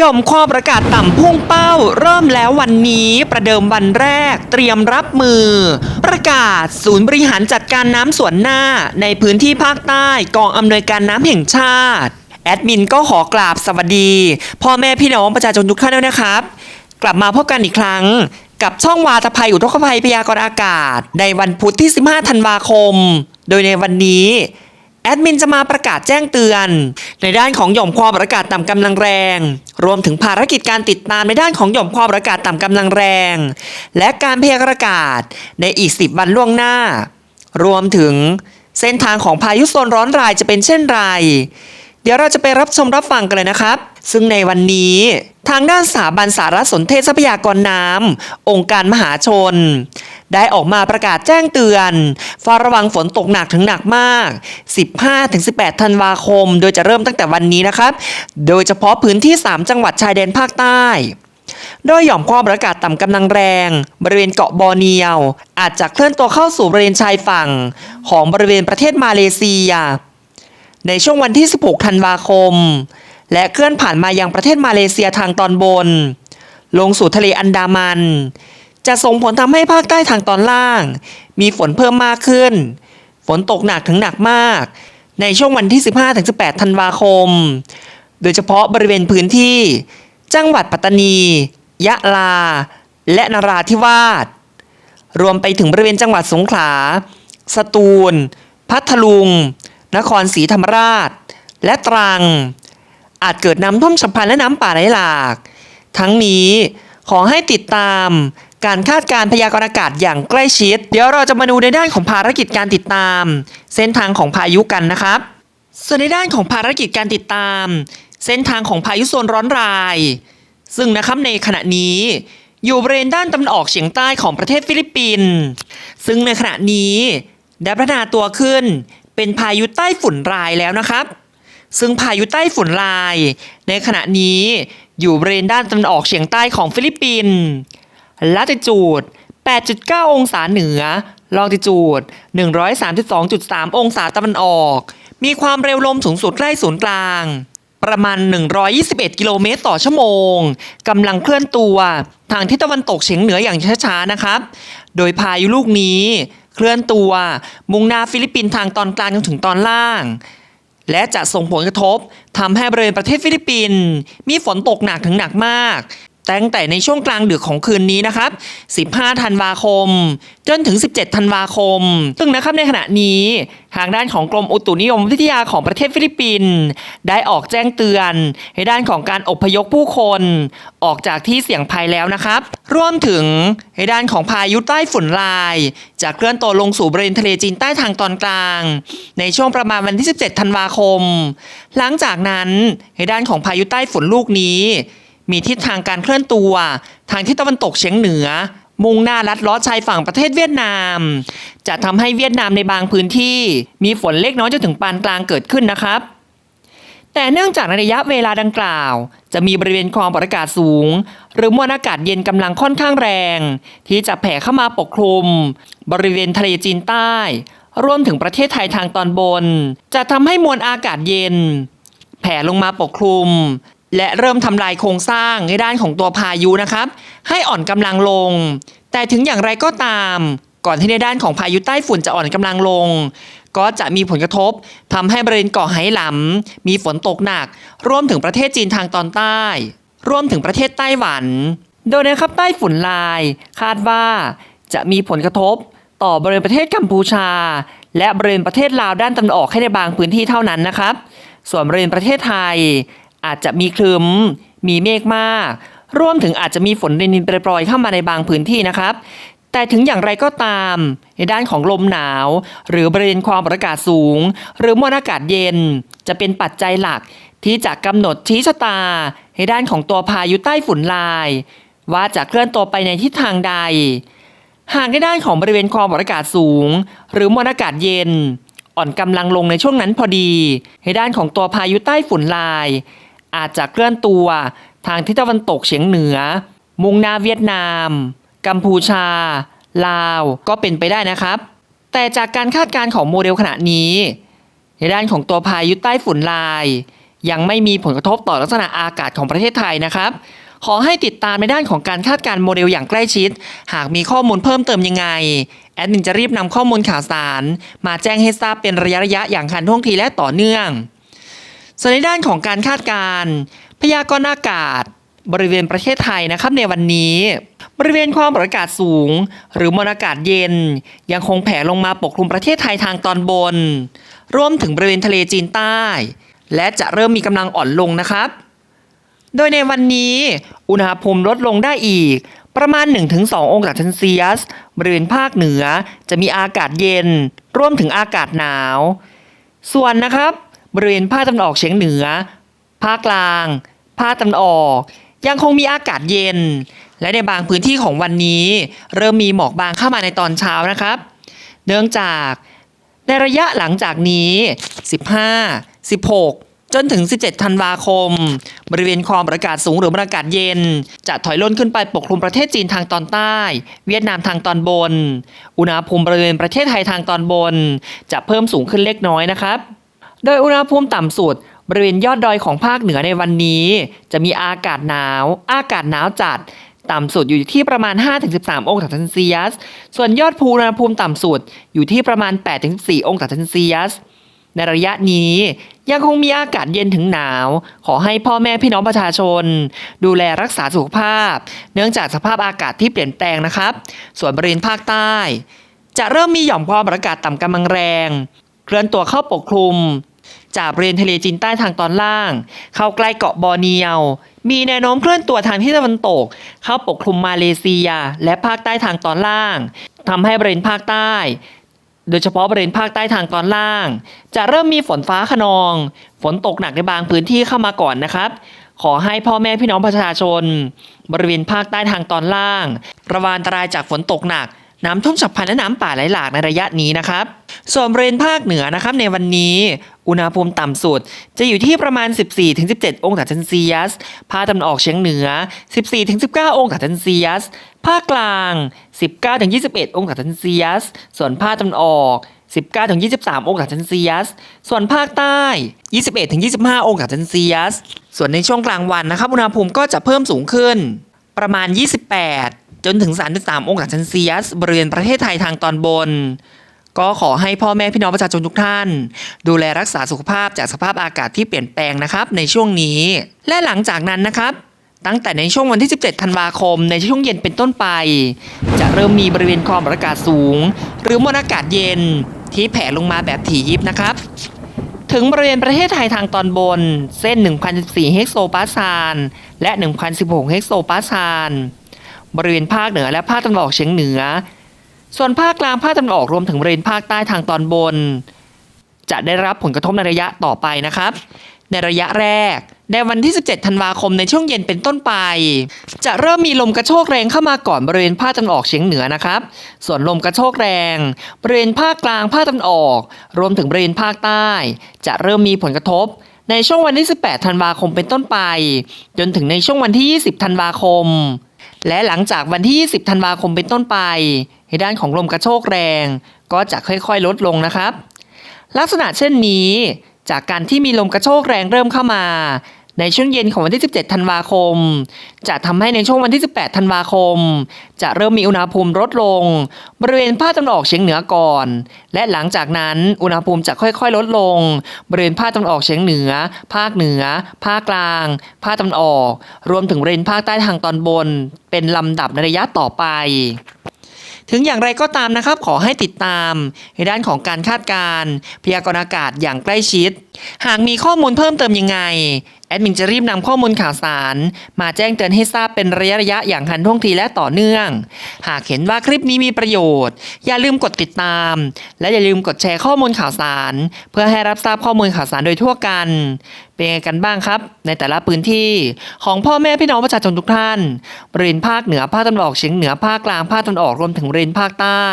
ย่อมความประกาศต่ำพุ่งเป้า เริ่มแล้ววันนี้ประเดิมวันแรกเตรียมรับมือ ประกาศศูนย์บริหารจัดการน้ำส่วนหน้าในพื้นที่ภาคใต้กองอำนวยการน้ำแห่งชาติ แอดมินก็ขอกราบสวัสดี พ่อแม่พี่น้องประชาชนทุกท่านด้วยนะครับ กลับมาพบกันอีกครั้งกับช่องวาตภัยอุทกภัยพยากรณ์อากาศ ในวันพุธที่ 15 ธันวาคม โดยในวันนี้ แอดมินจะมาประกาศแจ้งเตือน ในด้านของหย่อมความอากาศต่ำกำลังแรง รวมถึงภารกิจการติดตามในด้านของหย่อมความอากาศต่ำกำลังแรง และการพยากรณ์อากาศในอีก 10 วันล่วงหน้า รวมถึงเส้นทางของพายุโซนร้อนรายจะเป็นเช่นไร เดี๋ยวเราจะไปรับชมรับฟังกันเลยนะครับ ซึ่งในวันนี้ ทางด้านสถาบันสารสนเทศทรัพยากรน้ำองค์การมหาชน ได้ออกมาประกาศแจ้งเตือนเฝ้าระวังฝนตกหนักถึงหนักมาก 15-18 ธันวาคม โดยจะเริ่มตั้งแต่วันนี้นะครับ โดยเฉพาะพื้นที่ 3 จังหวัดชายแดนภาคใต้ โดยหย่อมความกดอากาศต่ำกำลังแรง บริเวณเกาะบอร์เนียว อาจจะเคลื่อนตัวเข้าสู่บริเวณชายฝั่ง ของบริเวณประเทศมาเลเซีย ในช่วงวันที่ 16 ธันวาคม และเคลื่อนผ่านมายังประเทศมาเลเซียทางตอนบน ลงสู่ทะเลอันดามัน จะส่งผลทำให้ภาคใต้ทางตอนล่าง มีฝนเพิ่มมากขึ้น ฝนตกหนักถึงหนักมาก ในช่วงวันที่ 15-18 ธันวาคม โดยเฉพาะบริเวณพื้นที่ จังหวัดปัตตานี ยะลา และนราธิวาส รวมไปถึงบริเวณจังหวัดสงขลา สตูล พัทลุง นครศรีธรรมราช และตรัง อาจเกิดน้ำท่วมฉับพลันและน้ำป่าไหลหลาก ทั้งนี้ขอให้ติดตาม การคาดการณ์พยากรณ์อากาศอย่างใกล้ชิด เดี๋ยวเราจะมาดูในด้านของภารกิจการติดตาม เส้นทางของพายุกันนะครับ ส่วนในด้านของภารกิจการติดตาม เส้นทางของพายุโซนร้อนราย ซึ่งนะครับในขณะนี้อยู่บริเวณด้านตะวันออกเฉียงใต้ของประเทศฟิลิปปินส์ซึ่งในขณะนี้ได้พัฒนาตัวขึ้น เป็นพายุใต้ฝุ่นรายแล้วนะครับ ซึ่งพายุใต้ฝุ่นลาย ในขณะนี้อยู่บริเวณด้านตะวันออกเฉียงใต้ของฟิลิปปินส์ ลัติจูด 8.9 องศาเหนือ ลองติจูด 132.3 องศาตะวันออก มีความเร็วลมสูงสุดใกล้ศูนย์กลาง ประมาณ 121 กิโลเมตรต่อชั่วโมง กำลังเคลื่อนตัวทางทิศตะวันตกเฉียงเหนืออย่างช้าๆ นะครับ โดยพายุลูกนี้เคลื่อนตัวมุ่งหน้าฟิลิปปินส์ทางตอนกลางจนถึงตอนล่าง และจะส่งผลกระทบทำให้บริเวณประเทศฟิลิปปินส์มีฝนตกหนักถึงหนักมาก ตั้งแต่ในช่วงกลางดึกของคืนนี้นะครับ 15 ธันวาคม จนถึง 17 ธันวาคม ซึ่งนะครับในขณะนี้ทางด้านของกรมอุตุนิยมวิทยาของประเทศฟิลิปปินส์ได้ออกแจ้งเตือนในด้านของการอพยพผู้คน ออกจากที่เสี่ยงภัยแล้วนะครับ รวมถึงในด้านของพายุใต้ฝุ่นลายจะเคลื่อนตัวลงสู่บริเวณทะเลจีนใต้ทางตอนกลาง ในช่วงประมาณวันที่ 17 ธันวาคม หลังจากนั้นในด้านของพายุใต้ฝุ่นลูกนี้ มีทิศทางการเคลื่อนตัว ทางทิศตะวันตกเฉียงเหนือ มุ่งหน้าลัดล้อชายฝั่งประเทศเวียดนาม จะทำให้เวียดนามในบางพื้นที่ มีฝนเล็กน้อยจนถึงปานกลางเกิดขึ้นนะครับ แต่เนื่องจากในระยะเวลาดังกล่าว จะมีบริเวณความกดอากาศสูง หรือมวลอากาศเย็นกำลังค่อนข้างแรง ที่จะแผ่เข้ามาปกคลุม บริเวณทะเลจีนใต้รวมถึงประเทศไทยทางตอนบน จะทำให้มวลอากาศเย็น แผ่ลงมาปกคลุม และเริ่มทำลายโครงสร้างในด้านของตัวพายุนะครับ ให้อ่อนกำลังลง แต่ถึงอย่างไรก็ตาม ก่อนที่ในด้านของพายุใต้ฝุ่นจะอ่อนกำลังลง ก็จะมีผลกระทบทำให้บริเวณเกาะไหหลำมีฝนตกหนัก รวมถึงประเทศจีนทางตอนใต้ รวมถึงประเทศไต้หวัน โดยนะครับใต้ฝุ่นลาย คาดว่าจะมีผลกระทบต่อบริเวณประเทศกัมพูชา และบริเวณประเทศลาวด้านตะวันออกให้ในบางพื้นที่เท่านั้นนะครับ ส่วนบริเวณประเทศไทย อาจจะมีคลึมมีเมฆมาก รวมถึงอาจจะมีฝนรินๆปรอยเข้ามาในบางพื้นที่นะครับ แต่ถึงอย่างไรก็ตาม ในด้านของลมหนาว หรือบริเวณความกดอากาศสูง หรือมวลอากาศเย็น จะเป็นปัจจัยหลักที่จะกำหนดชี้ชะตา ในด้านของตัวพายุใต้ฝุ่นลาย ว่าจะเคลื่อนตัวไปในทิศทางใด หากในด้านของบริเวณความกดอากาศสูง หรือมวลอากาศเย็น อ่อนกำลังลงในช่วงนั้นพอดี ในด้านของตัวพายุใต้ฝุ่นลาย อาจจะเคลื่อนตัวทางทิศตะวันตกเฉียงเหนือ มุ่งหน้าเวียดนาม กัมพูชา ลาวก็เป็นไปได้นะครับ แต่จากการคาดการณ์ของโมเดลขณะนี้ ในด้านของตัวพายุใต้ฝุ่นลาย ยังไม่มีผลกระทบต่อลักษณะอากาศของประเทศไทยนะครับ ขอให้ติดตามในด้านของการคาดการณ์โมเดลอย่างใกล้ชิด หากมีข้อมูลเพิ่มเติมยังไงแอดมินจะรีบนำข้อมูลข่าวสาร มาแจ้งให้ทราบเป็นระยะระยะๆอย่างทันท่วงทีและต่อเนื่อง ส่วนในด้านของการคาดการณ์พยากรณ์อากาศ บริเวณประเทศไทยนะครับในวันนี้ บริเวณความกดอากาศสูง หรือมวลอากาศเย็น ยังคงแผ่ลงมาปกคลุมประเทศไทยทางตอนบน รวมถึงบริเวณทะเลจีนใต้ และจะเริ่มมีกำลังอ่อนลงนะครับ โดยในวันนี้ อุณหภูมิลดลงได้อีกประมาณ 1-2 องศาเซนเซียส บริเวณภาคเหนือจะมีอากาศเย็น ร่วมถึงอากาศหนาว ส่วนนะครับ บริเวณภาคตะวันออกเฉียงเหนือ ภาคกลาง ภาคตะวันออก ยังคงมีอากาศเย็น และในบางพื้นที่ของวันนี้ เริ่มมีหมอกบางเข้ามาในตอนเช้านะครับ เนื่องจากในระยะหลังจากนี้ 15 16 จนถึง 17 ธันวาคม บริเวณความกดอากาศสูงหรือมวลอากาศเย็น จะถอยล่นขึ้นไปปกคลุมประเทศจีนทางตอนใต้ เวียดนามทางตอนบน อุณหภูมิบริเวณประเทศไทยทางตอนบน จะเพิ่มสูงขึ้นเล็กน้อยนะครับ โดยอุณหภูมิต่ำสุดบริเวณยอดดอยของภาคเหนือในวันนี้ จะมีอากาศหนาว อากาศหนาวจัด ต่ำสุดอยู่ที่ประมาณ 5-13 องศาเซนเซียส ส่วนยอดภูอุณหภูมิต่ำสุดอยู่ที่ประมาณ 8-14 องศาเซนเซียส ในระยะนี้ยังคงมีอากาศเย็นถึงหนาว ขอให้พ่อแม่พี่น้องประชาชน ดูแลรักษาสุขภาพ เนื่องจากสภาพอากาศที่เปลี่ยนแปลงนะครับ ส่วนบริเวณภาคใต้ จะเริ่มมีหย่อมความกดอากาศต่ำกำลังแรง เคลื่อนตัวเข้าปกคลุม จากบริเวณทะเลจีนใต้ทางตอนล่าง เข้าใกล้เกาะบอร์เนียว มีแนวโน้มเคลื่อนตัวทางที่ตะวันตก เข้าปกคลุมมาเลเซีย และภาคใต้ทางตอนล่างทำให้บริเวณภาคใต้ โดยเฉพาะบริเวณภาคใต้ทางตอนล่าง จะเริ่มมีฝนฟ้าขนอง ฝนตกหนักในบางพื้นที่เข้ามาก่อนนะครับขอให้พ่อแม่พี่น้องประชาชน บริเวณภาคใต้ทางตอนล่าง ระวังอันตรายจากฝนตกหนัก น้ำท่วมฉับพลันและน้ำป่าไหลหลากในระยะนี้นะครับ ส่วนบริเวณภาคเหนือนะครับในวันนี้ อุณหภูมิต่ำสุด จะอยู่ที่ประมาณ 14-17 องศาเซนเซียส ภาคตะวันออกเฉียงเหนือ 14-19 องศาเซนเซียส ภาคกลาง 19-21 องศาเซนเซียส ส่วนภาคตะวันออก 19-23 องศาเซนเซียส ส่วนภาคใต้ 21-25 องศาเซนเซียส ส่วนในช่วงกลางวันนะครับอุณหภูมิก็จะเพิ่มสูงขึ้น ประมาณ 28 จนถึง 33 องศาเซนเซียส บริเวณประเทศไทยทางตอนบน ก็ขอให้พ่อแม่พี่น้องประชาชนทุกท่าน ดูแลรักษาสุขภาพจากสภาพอากาศที่เปลี่ยนแปลงนะครับในช่วงนี้ และหลังจากนั้นนะครับ ตั้งแต่ในช่วงวันที่ 17 ธันวาคม ในช่วงเย็นเป็นต้นไป จะเริ่มมีบริเวณความกดอากาศสูง หรือมวลอากาศเย็นที่แผ่ลงมาแบบถี่ยิบนะครับ ถึงบริเวณประเทศไทยทางตอนบน เส้น 1,014 เฮกโซปาสาลและ 1,016 เฮกโซปาสาลบริเวณภาคเหนือและภาคตะวันออกเฉียงเหนือ ส่วนภาคกลางภาคตะวันออกรวมถึงบริเวณภาคใต้ทางตอนบน จะได้รับผลกระทบในระยะต่อไปนะครับ ในระยะแรก ในวันที่ 17 ธันวาคมในช่วงเย็นเป็นต้นไป จะเริ่มมีลมกระโชกแรงเข้ามาก่อนบริเวณภาคตะวันออกเฉียงเหนือนะครับ ส่วนลมกระโชกแรง บริเวณภาคกลางภาคตะวันออก รวมถึงบริเวณภาคใต้ จะเริ่มมีผลกระทบในช่วงวันที่ 18 ธันวาคมเป็นต้นไป จนถึงในช่วงวันที่ 20 ธันวาคม และหลังจากวันที่ 20 ธันวาคมเป็นต้นไป ในด้านของลมกระโชกแรง ก็จะค่อยๆลดลงนะครับ ลักษณะเช่นนี้จากการที่มีลมกระโชกแรงเริ่มเข้ามา ในช่วงเย็นของวันที่ 17 ธันวาคม จะทำให้ในช่วงวันที่ 18 ธันวาคม จะเริ่มมีอุณหภูมิลดลง บริเวณภาคตะวันออกเฉียงเหนือก่อน และหลังจากนั้นอุณหภูมิจะค่อยๆ ลดลง บริเวณภาคตะวันออกเฉียงเหนือ ภาคเหนือ ภาคกลาง ภาคตะวันออก รวมถึงบริเวณภาคใต้ทางตอนบน เป็นลำดับในระยะต่อไป ถึงอย่างไรก็ตามนะครับขอให้ติดตาม ในด้านของการคาดการณ์พยากรณ์อากาศอย่างใกล้ชิด หากมีข้อมูลเพิ่มเติมยังไง แอดมินจะรีบนำข้อมูลข่าวสาร มาแจ้งเตือนให้ทราบเป็นระยะระยะอย่างทันท่วงทีและต่อเนื่อง หากเห็นว่าคลิปนี้มีประโยชน์ อย่าลืมกดติดตาม และอย่าลืมกดแชร์ข้อมูลข่าวสาร เพื่อให้รับทราบข้อมูลข่าวสารโดยทั่วกัน เป็นไงกันบ้างครับ ในแต่ละพื้นที่ของพ่อแม่พี่น้องประชาชนทุกท่านบริเวณภาคเหนือภาคตะวันออกเฉียงเหนือภาคกลางภาคตะวันออกรวมถึงบริเวณภาคใต้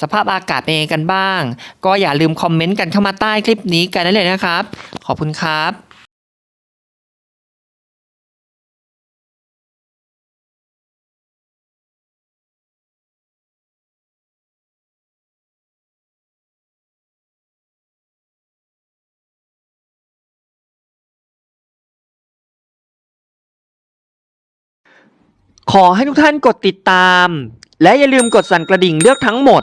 สภาพอากาศเป็นยังไงกันบ้าง ก็อย่าลืมคอมเมนต์กันเข้ามาใต้คลิปนี้กันได้เลยนะครับ ขอบคุณครับขอให้ทุกท่านกดติดตาม และอย่าลืมกดสั่นกระดิ่งเลือกทั้งหมด